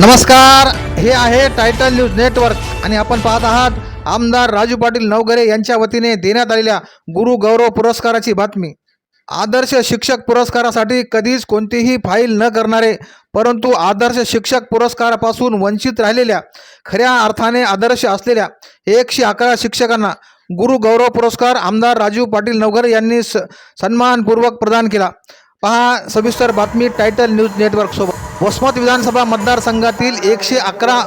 नमस्कार हे आहे टायटल न्यूज नेटवर्क आणि आपण पाहत आहात आमदार राजू पाटील नवगरे यांच्या वतीने देण्यात आलेल्या गुरु गौरव पुरस्काराची बातमी. आदर्श शिक्षक पुरस्कारासाठी कधीच कोणतीही फाईल न करणारे परंतु आदर्श शिक्षक पुरस्कारापासून वंचित राहिलेल्या खऱ्या अर्थाने आदर्श असलेल्या एकशे अकरा शिक्षकांना गुरु गौरव पुरस्कार आमदार राजू पाटील नवघरे यांनी स सन्मानपूर्वक प्रदान केला. पहा सविस्तर बातमी टायटल न्यूज नेटवर्क सोबत. वसमत विधानसभा मतदारसंघातील एकशे अकरा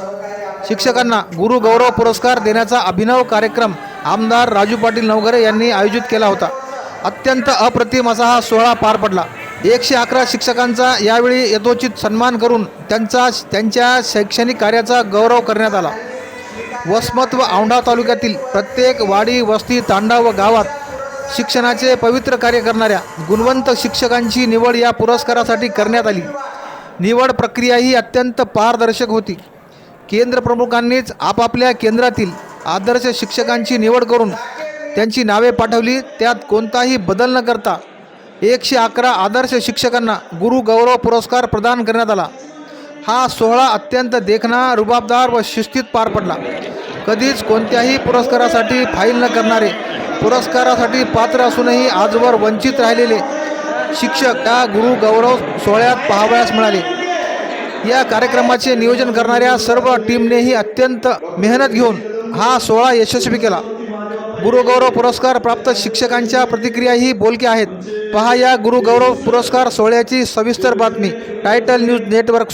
शिक्षकांना गुरु गौरव पुरस्कार देण्याचा अभिनव कार्यक्रम आमदार राजू पाटील नवघरे यांनी आयोजित केला होता. अत्यंत अप्रतिम असा हा सोहळा पार पडला. एकशे अकरा शिक्षकांचा यावेळी यथोचित सन्मान करून त्यांचा त्यांच्या शैक्षणिक कार्याचा गौरव करण्यात आला. वसमत व औंढा तालुक्यातील प्रत्येक वाडी वस्ती तांडा व गावात शिक्षणाचे पवित्र कार्य करणाऱ्या गुणवंत शिक्षकांची निवड या पुरस्कारासाठी करण्यात आली. निवड प्रक्रिया ही अत्यंत पारदर्शक होती. केंद्र प्रमुखांनीच आपापल्या केंद्रातील आदर्श शिक्षकांची निवड करून त्यांची नावे पाठवली. त्यात कोणताही बदल न करता एकशे अकरा आदर्श शिक्षकांना गुरु गौरव पुरस्कार प्रदान करण्यात आला. हा सोहळा अत्यंत देखणा रुबाबदार व शिस्तीत पार पडला. कधीच कोणत्याही पुरस्कारासाठी फाईल न करणारे पुरस्कारासाठी पात्र असूनही आजवर वंचित राहिलेले शिक्षक या गुरु गौरव सोहळ्यात पाहावयास मिळाले. या कार्यक्रमाचे नियोजन करणाऱ्या सर्व टीमनेही अत्यंत मेहनत घेऊन हा सोहळा यशस्वी केला. गुरुगौरव पुरस्कार प्राप्त शिक्षकांच्या प्रतिक्रियाही बोलक्या आहेत. पहा या गुरुगौरव पुरस्कार सोहळ्याची सविस्तर बातमी टायटल न्यूज नेटवर्क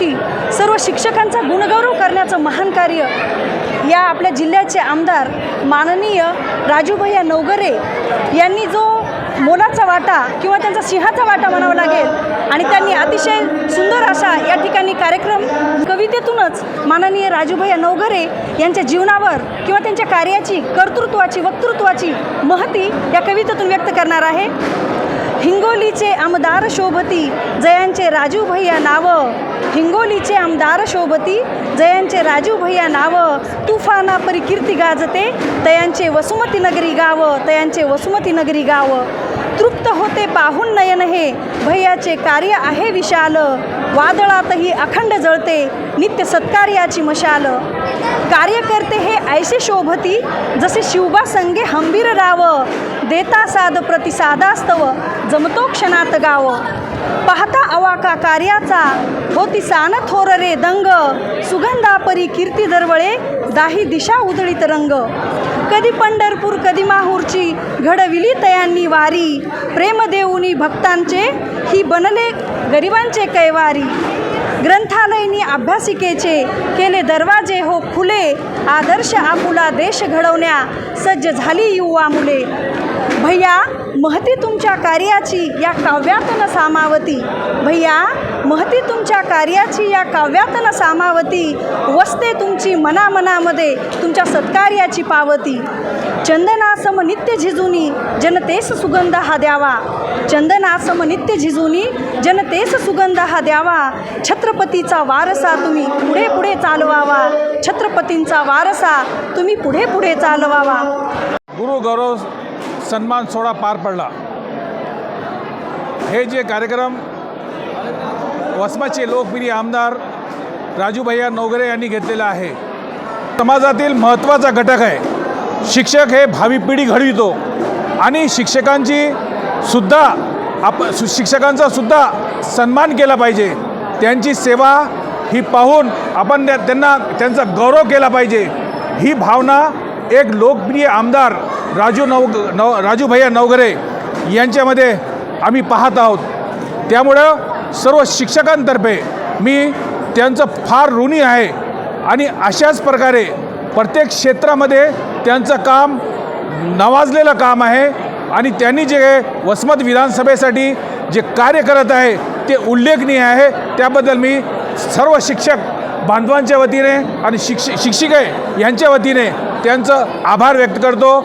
दिवशी सर्व शिक्षकांचा गुणगौरव करण्याचं महान कार्य या आपल्या जिल्ह्याचे आमदार माननीय राजूभैया नवगरे यांनी जो मोलाचा वाटा किंवा त्यांचा सिंहाचा वाटा म्हणावा लागेल आणि त्यांनी अतिशय सुंदर असा या ठिकाणी कार्यक्रम कवितेतूनच माननीय राजूभैया नवघरे यांच्या जीवनावर किंवा त्यांच्या कार्याची कर्तृत्वाची वक्तृत्वाची महती या कवितेतून व्यक्त करणार आहे. हिंगोलीचे आमदार शोभती जयांचे राजू भैया नाव. हिंगोलीचे आमदार शोभती जयांचे राजू भैया नाव. तुफाना परिकीर्ती गाजते तयांचे वसुमती नगरी गाव तयांचे वसुमती नगरी गाव. तृप्त होते पाहून नयन हे भैयाचे कार्य आहे विशाल. वादळातही अखंड जळते नित्य सत्कार्याची मशाल. कार्यकर्ते हे ऐसे शोभती जसे शिवबा संगे हंबीर राव. देता साध प्रतिसादास्तव जमतो क्षणात गाव. पाहता अवाका कार्याचा होती सान थोर रे दंग. सुगंधापरी कीर्ती दरवळे दाही दिशा उधळीत रंग. कधी पंढरपूर कधी माहूरची घडविली तयांनी वारी. प्रेम देऊनी भक्तांचे ही बनले गरिबांचे कैवारी. ग्रंथालयनी अभ्यासिकेचे केले दरवाजे हो खुले. आदर्श आपुला देश घडवण्या सज्ज झाली युवा मुले. भैया महती तुमच्या कार्याची या काव्यातन सामावती. भैया महती तुमच्या कार्याची या काव्यातन सामावती. वसते तुमची मनामनामध्ये तुमच्या सत्कार्याची पावती. चंदनासम नित्य झिजुनी जनतेस सुगंध हा द्यावा. चंदनासम नित्य झिजुनी जनतेस सुगंध हा द्यावा. छत्रपतीचा वारसा तुम्ही पुढे पुढे चालवावा. छत्रपतींचा वारसा तुम्ही पुढे पुढे चालवावा. गुरु गौरव सन्मान सोहळा पार पडला. हे जे कार्यक्रम वसमाचे लोकप्रिय आमदार राजूभैया नवगरे यांनी घेतलेला आहे. समाजातील महत्त्वाचा घटक आहे. शिक्षक हे भावी पिढी घडवितो. आणि शिक्षकांची सुद्धा आप सु- शिक्षकांचा सुद्धा सन्मान केला पाहिजे. त्यांची सेवा ही पाहून आपण त्या- त्यांना त्यांचा गौरव केला पाहिजे. ही भावना एक लोकप्रिय आमदार राजू नव नव राजूभैया नवगरे यांच्यामध्ये आम्ही पाहत आहोत. त्यामुळं सर्व शिक्षकांतर्फे मी त्यांचं फार ऋणी आहे आणि अशाच प्रकारे प्रत्येक क्षेत्रामध्ये त्यांचं काम नवाजलेलं काम आहे आणि त्यांनी जे वसमत विधानसभेसाठी जे कार्य करत आहे ते उल्लेखनीय आहे. त्याबद्दल मी सर्व शिक्षक बांधवांच्या वतीने आणि शिक्ष शिक्षिके यांच्या वतीने त्यांचं आभार व्यक्त करतो.